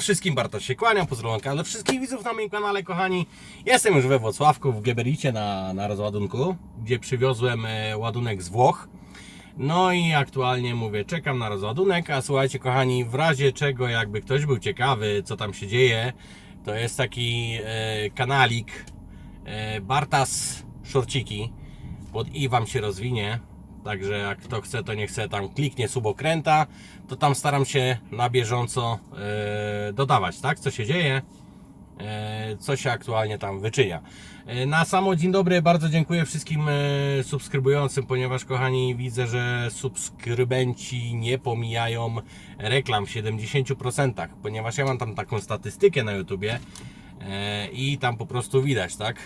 Wszystkim, Bartosz się kłaniam, pozdrowionka dla wszystkich widzów na moim kanale, kochani. Jestem już we Włocławku, w Gebericie na, na rozładunku, gdzie przywiozłem e, ładunek z Włoch. No i aktualnie mówię, czekam na rozładunek, a słuchajcie kochani, w razie czego jakby ktoś był ciekawy, co tam się dzieje, to jest taki e, kanalik e, Bartas Szorciki, pod i Wam się rozwinie, także jak kto chce, to nie chce, tam kliknie subokręta, to tam staram się na bieżąco e, dodawać, tak, co się dzieje, e, co się aktualnie tam wyczynia. E, Na samo dzień dobry, bardzo dziękuję wszystkim subskrybującym, ponieważ kochani widzę, że subskrybenci nie pomijają reklam w 70%, ponieważ ja mam tam taką statystykę na YouTubie i tam po prostu widać, tak?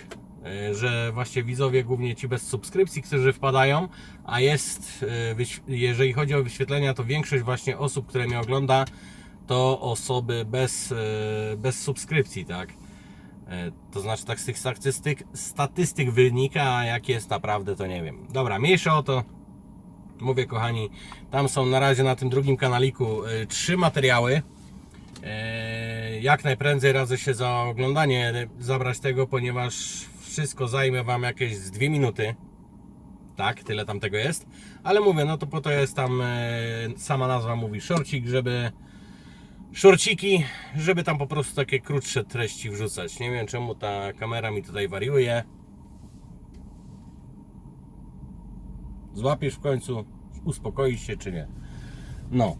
E, Że właśnie widzowie, głównie ci bez subskrypcji, którzy wpadają, a jest, e, jeżeli chodzi o wyświetlenia, to większość właśnie osób, które mnie ogląda, to osoby bez, e, bez subskrypcji, tak? To znaczy tak z tych statystyk, statystyk wynika, a jak jest naprawdę to nie wiem. Dobra, mniejsze o to. Mówię kochani, tam są na razie na tym drugim kanaliku trzy materiały. E, Jak najprędzej radzę się za oglądanie zabrać tego, ponieważ wszystko zajmie Wam jakieś z dwie minuty. Tak, tyle tam tego jest. Ale mówię, no to po to jest tam, e, sama nazwa mówi shortcik, żeby shortciki, żeby tam po prostu takie krótsze treści wrzucać. Nie wiem czemu ta kamera mi tutaj wariuje. Złapiesz w końcu, uspokoisz się czy nie. No.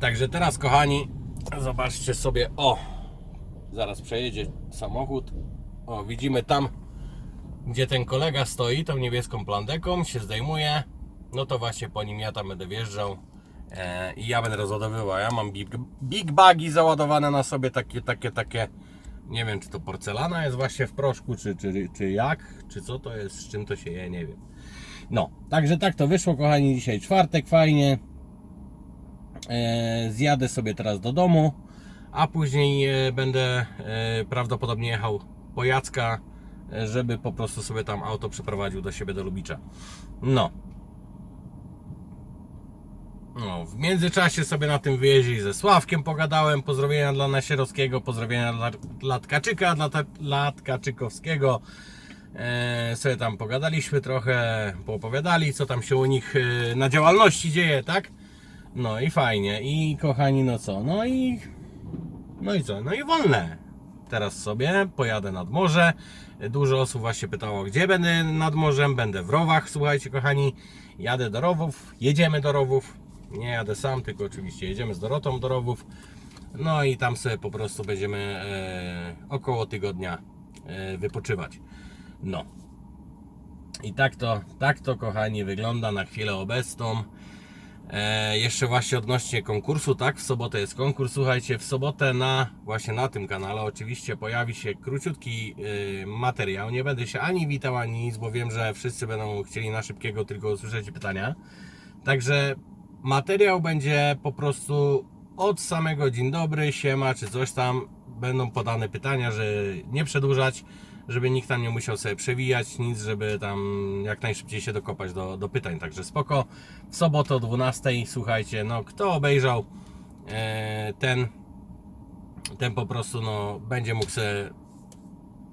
Także teraz kochani, zobaczcie sobie, o, zaraz przejedzie samochód. O, widzimy tam, gdzie ten kolega stoi, tą niebieską plandeką, się zdejmuje. No to właśnie po nim ja tam będę wjeżdżał e, i ja będę rozładowywał. Ja mam big, big bagi załadowane na sobie, takie, takie, takie. Nie wiem, czy to porcelana jest właśnie w proszku, czy, czy, czy jak, czy co to jest, z czym to się je, nie wiem. No, także tak to wyszło, kochani. Dzisiaj czwartek, fajnie. E, zjadę sobie teraz do domu, a później e, będę e, prawdopodobnie jechał po Jacka, żeby po prostu sobie tam auto przeprowadził do siebie do Lubicza. No. No, w międzyczasie sobie na tym wyjeździe ze Sławkiem pogadałem. Pozdrowienia dla Nasierowskiego, pozdrowienia dla, dla Tkaczyka, dla, ta- dla Tkaczykowskiego. E, sobie tam pogadaliśmy trochę, poopowiadali, co tam się u nich na działalności dzieje, tak? No i fajnie. I kochani, no co? No i. No i co? No i wolne. Teraz sobie pojadę nad morze. Dużo osób właśnie pytało, gdzie będę nad morzem. Będę w rowach, słuchajcie, kochani. Jadę do rowów, jedziemy do rowów. Nie jadę sam, tylko oczywiście jedziemy z Dorotą do rowów. No i tam sobie po prostu będziemy e, około tygodnia e, wypoczywać. No. I tak to, tak to kochani wygląda na chwilę obecną. E, jeszcze właśnie odnośnie konkursu, tak? W sobotę jest konkurs. Słuchajcie, w sobotę na właśnie na tym kanale oczywiście pojawi się króciutki y, materiał. Nie będę się ani witał, ani nic, bo wiem, że wszyscy będą chcieli na szybkiego tylko usłyszeć pytania. Także materiał będzie po prostu od samego dzień dobry, siema czy coś tam. Będą podane pytania, że nie przedłużać, żeby nikt tam nie musiał sobie przewijać, nic, żeby tam jak najszybciej się dokopać do, do pytań. Także spoko. W sobotę o 12, słuchajcie, no kto obejrzał e, ten, ten po prostu no, będzie mógł sobie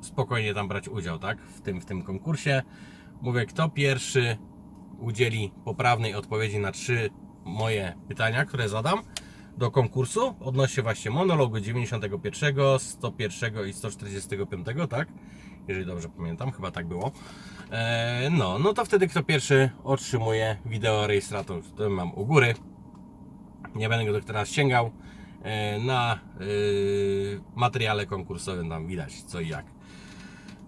spokojnie tam brać udział, tak? W tym, w tym konkursie. Mówię, kto pierwszy udzieli poprawnej odpowiedzi na trzy moje pytania, które zadam do konkursu odnośnie właśnie monologu 91, 101 i 145, tak? Jeżeli dobrze pamiętam, chyba tak było. E, no, no to wtedy kto pierwszy otrzymuje wideo rejestrator, który mam u góry. Nie będę go teraz sięgał. E, na e, materiale konkursowym tam widać co i jak.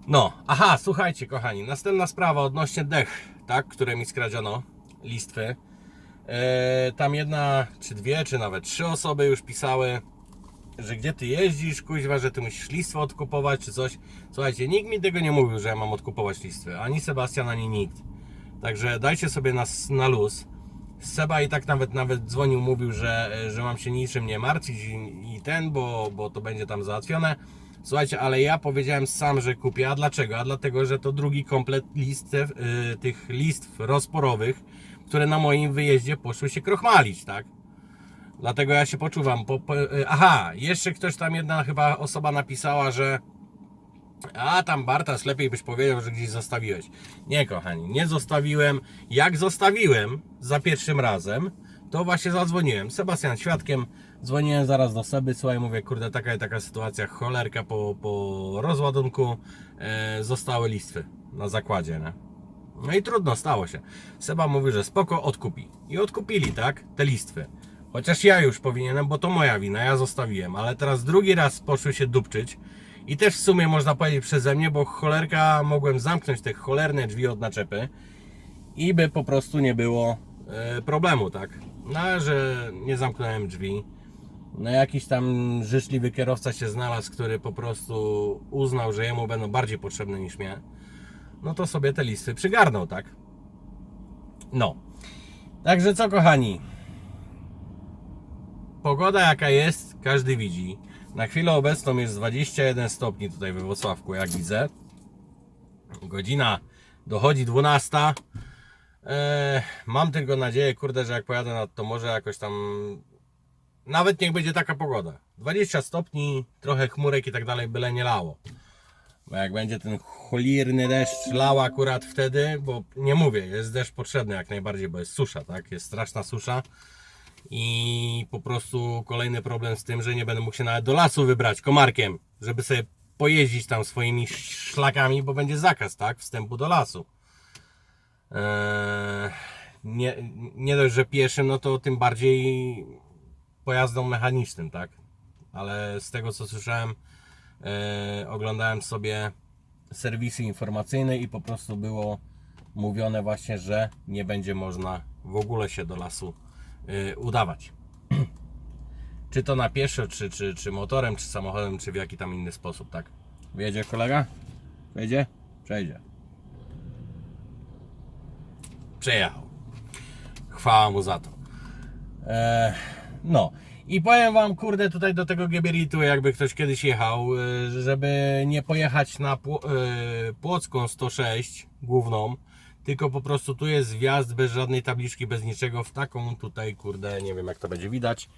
No, aha, słuchajcie, kochani, następna sprawa odnośnie dech, tak, które mi skradziono, listwy. E, tam jedna, czy dwie, czy nawet trzy osoby już pisały, że gdzie ty jeździsz, kuźwa, że ty musisz listwę odkupować, czy coś. Słuchajcie, nikt mi tego nie mówił, że ja mam odkupować listwy, ani Sebastian, ani nikt. Także dajcie sobie na, na luz. Seba i tak nawet nawet dzwonił, mówił, że, że mam się niczym nie martwić i, i ten, bo, bo to będzie tam załatwione. Słuchajcie, ale ja powiedziałem sam, że kupię. A dlaczego? A dlatego, że to drugi komplet list, y, tych listw rozporowych, które na moim wyjeździe poszły się krochmalić, tak? Dlatego ja się poczuwam. Po, po, aha, jeszcze ktoś tam, jedna chyba osoba napisała, że a tam Bartas, lepiej byś powiedział, że gdzieś zostawiłeś. Nie, kochani, nie zostawiłem. Jak zostawiłem za pierwszym razem, to właśnie zadzwoniłem. Sebastian świadkiem, dzwoniłem zaraz do Seby, słuchaj, mówię, kurde, taka i taka sytuacja, cholerka po, po rozładunku, e, zostały listwy na zakładzie, nie? No i trudno, stało się. Seba mówi, że spoko, odkupi. I odkupili, tak, te listwy. Chociaż ja już powinienem, bo to moja wina, ja zostawiłem, ale teraz drugi raz poszły się dupczyć. I też w sumie można powiedzieć przeze mnie, bo cholerka mogłem zamknąć te cholerne drzwi od naczepy i by po prostu nie było e, problemu, tak? No, że nie zamknąłem drzwi. No jakiś tam życzliwy kierowca się znalazł, który po prostu uznał, że jemu będą bardziej potrzebne niż mnie. No to sobie te listy przygarnął, tak? No. Także co kochani? Pogoda jaka jest, każdy widzi. Na chwilę obecną jest 21 stopni tutaj we Wrocławku, jak widzę. Godzina dochodzi 12. Eee, mam tylko nadzieję, kurde, że jak pojadę nad to morze jakoś tam nawet niech będzie taka pogoda. 20 stopni, trochę chmurek i tak dalej, byle nie lało. Bo jak będzie ten cholirny deszcz lał akurat wtedy, bo nie mówię, jest deszcz potrzebny jak najbardziej, bo jest susza, tak? Jest straszna susza. I po prostu kolejny problem z tym, że nie będę mógł się nawet do lasu wybrać komarkiem, żeby sobie pojeździć tam swoimi szlakami, bo będzie zakaz, tak? Wstępu do lasu. Eee, nie, nie dość, że pieszym, no to tym bardziej pojazdom mechanicznym, tak? Ale z tego co słyszałem, oglądałem sobie serwisy informacyjne i po prostu było mówione właśnie, że nie będzie można w ogóle się do lasu e, udawać. czy to na pieszo, czy, czy, czy motorem, czy samochodem, czy w jaki tam inny sposób, tak? Wyjedzie kolega? Wejdzie? Przejdzie. Przejechał. Chwała mu za to. E, no. I powiem wam, kurde, tutaj do tego Geberitu, jakby ktoś kiedyś jechał, y, żeby nie pojechać na y, Płocką 106 główną, tylko po prostu tu jest wjazd bez żadnej tabliczki, bez niczego, w taką tutaj, kurde, nie wiem jak to będzie widać.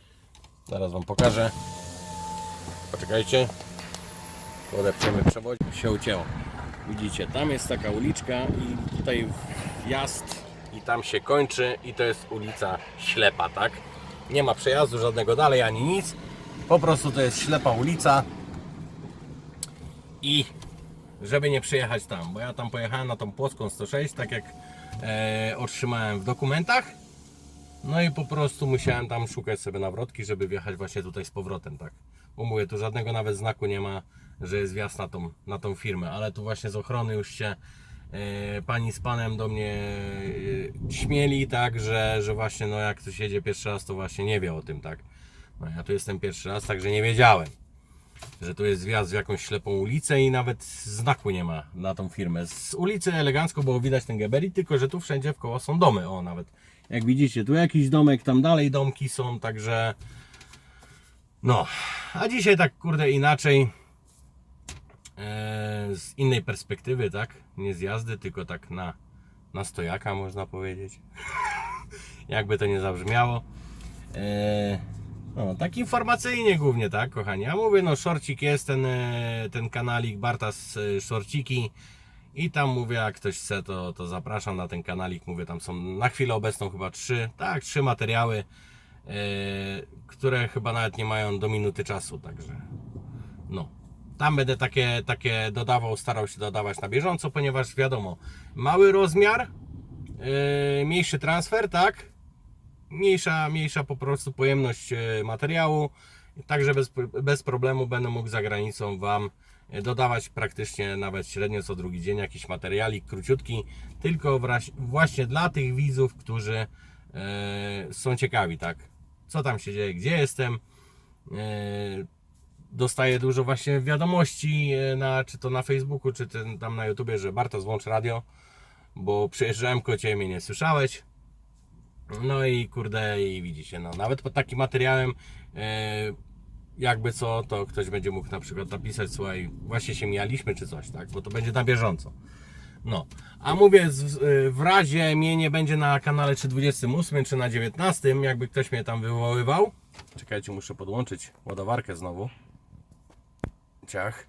Zaraz wam pokażę. Poczekajcie. Odepniemy przewodnik, się ucięło. Widzicie, tam jest taka uliczka i tutaj wjazd i tam się kończy i to jest ulica ślepa, tak? Nie ma przejazdu żadnego dalej ani nic. Po prostu to jest ślepa ulica. I żeby nie przyjechać tam, bo ja tam pojechałem na tą płoską 106, tak jak e, otrzymałem w dokumentach. No i po prostu musiałem tam szukać sobie nawrotki, żeby wjechać właśnie tutaj z powrotem, tak. Bo mówię, tu żadnego nawet znaku nie ma, że jest wjazd na tą, na tą firmę, ale tu właśnie z ochrony już się pani z panem do mnie e, śmieli, tak, że, że właśnie no jak ktoś jedzie pierwszy raz, to właśnie nie wie o tym, tak. No ja tu jestem pierwszy raz, także nie wiedziałem, że tu jest wjazd w jakąś ślepą ulicę i nawet znaku nie ma na tą firmę. Z ulicy elegancko było widać ten Geberit, tylko że tu wszędzie w koło są domy, o nawet. Jak widzicie, tu jakiś domek, tam dalej domki są, także no, a dzisiaj tak kurde inaczej e, z innej perspektywy, tak? Nie z jazdy, tylko tak na, na stojaka można powiedzieć. Jakby to nie zabrzmiało. E, no, tak informacyjnie głównie, tak, kochani. Ja mówię, no, szorcik jest, ten, e, ten kanalik Bartas e, Szorciki. I tam mówię, jak ktoś chce, to, to zapraszam na ten kanalik. Mówię, tam są na chwilę obecną chyba trzy, tak, trzy materiały, e, które chyba nawet nie mają do minuty czasu, także no. Tam będę takie, takie dodawał, starał się dodawać na bieżąco, ponieważ wiadomo, mały rozmiar, yy, mniejszy transfer, tak? Mniejsza, mniejsza po prostu pojemność yy, materiału, także bez, bez problemu będę mógł za granicą Wam yy, dodawać praktycznie nawet średnio co drugi dzień jakiś materialik króciutki, tylko właśnie dla tych widzów, którzy yy, są ciekawi, tak? Co tam się dzieje, gdzie jestem, dostaję dużo właśnie wiadomości e, na, czy to na Facebooku, czy ten, tam na YouTubie, że Bartosz włącz radio, bo przyjeżdżałem kocie mnie nie słyszałeś. No i kurde, i widzicie, no nawet pod takim materiałem, e, jakby co, to ktoś będzie mógł na przykład napisać, słuchaj, właśnie się mijaliśmy, czy coś, tak, bo to będzie na bieżąco. No, a mówię, z- w razie mnie nie będzie na kanale czy 28, czy na 19, jakby ktoś mnie tam wywoływał, Czekajcie, muszę podłączyć ładowarkę znowu. Ciach.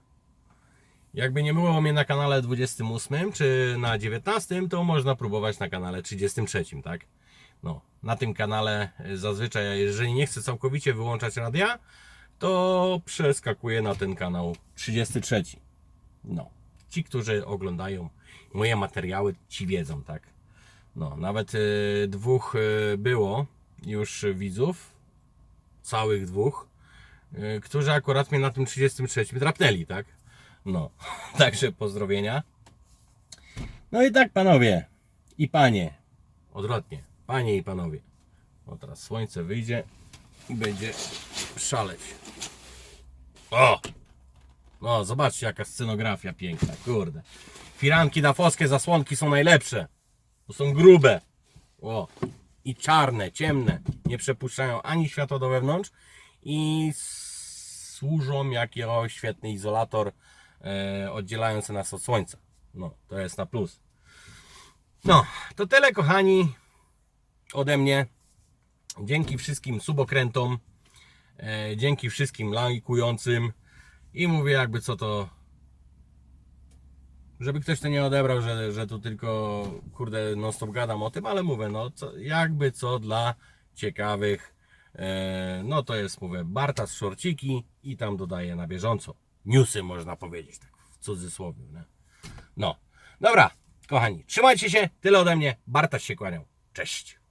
Jakby nie było mnie na kanale 28 czy na 19, to można próbować na kanale 33, tak? No, na tym kanale zazwyczaj, jeżeli nie chcę całkowicie wyłączać radia, to przeskakuję na ten kanał 33. No, ci, którzy oglądają moje materiały, ci wiedzą, tak? No, nawet y, dwóch y, było już widzów, całych dwóch, którzy akurat mnie na tym 33 drapnęli, tak? No, także pozdrowienia. No i tak, panowie i panie, odwrotnie, panie i panowie. O, teraz słońce wyjdzie i będzie szaleć. O! No, zobaczcie, jaka scenografia piękna, kurde. Firanki na foskie zasłonki są najlepsze. To są grube. O. I czarne, ciemne. Nie przepuszczają ani światła do wewnątrz i służą jako świetny izolator e, oddzielający nas od słońca. No, to jest na plus. No, to tyle kochani ode mnie. Dzięki wszystkim subokrętom. E, dzięki wszystkim lajkującym. I mówię jakby co to żeby ktoś to nie odebrał, że, że tu tylko kurde non stop gadam o tym, ale mówię, no co, jakby co dla ciekawych, no to jest mówię, Barta z szorciki i tam dodaję na bieżąco. Newsy można powiedzieć, tak w cudzysłowie. Nie? No, dobra, kochani, trzymajcie się, tyle ode mnie, Bartaś się kłaniał, cześć.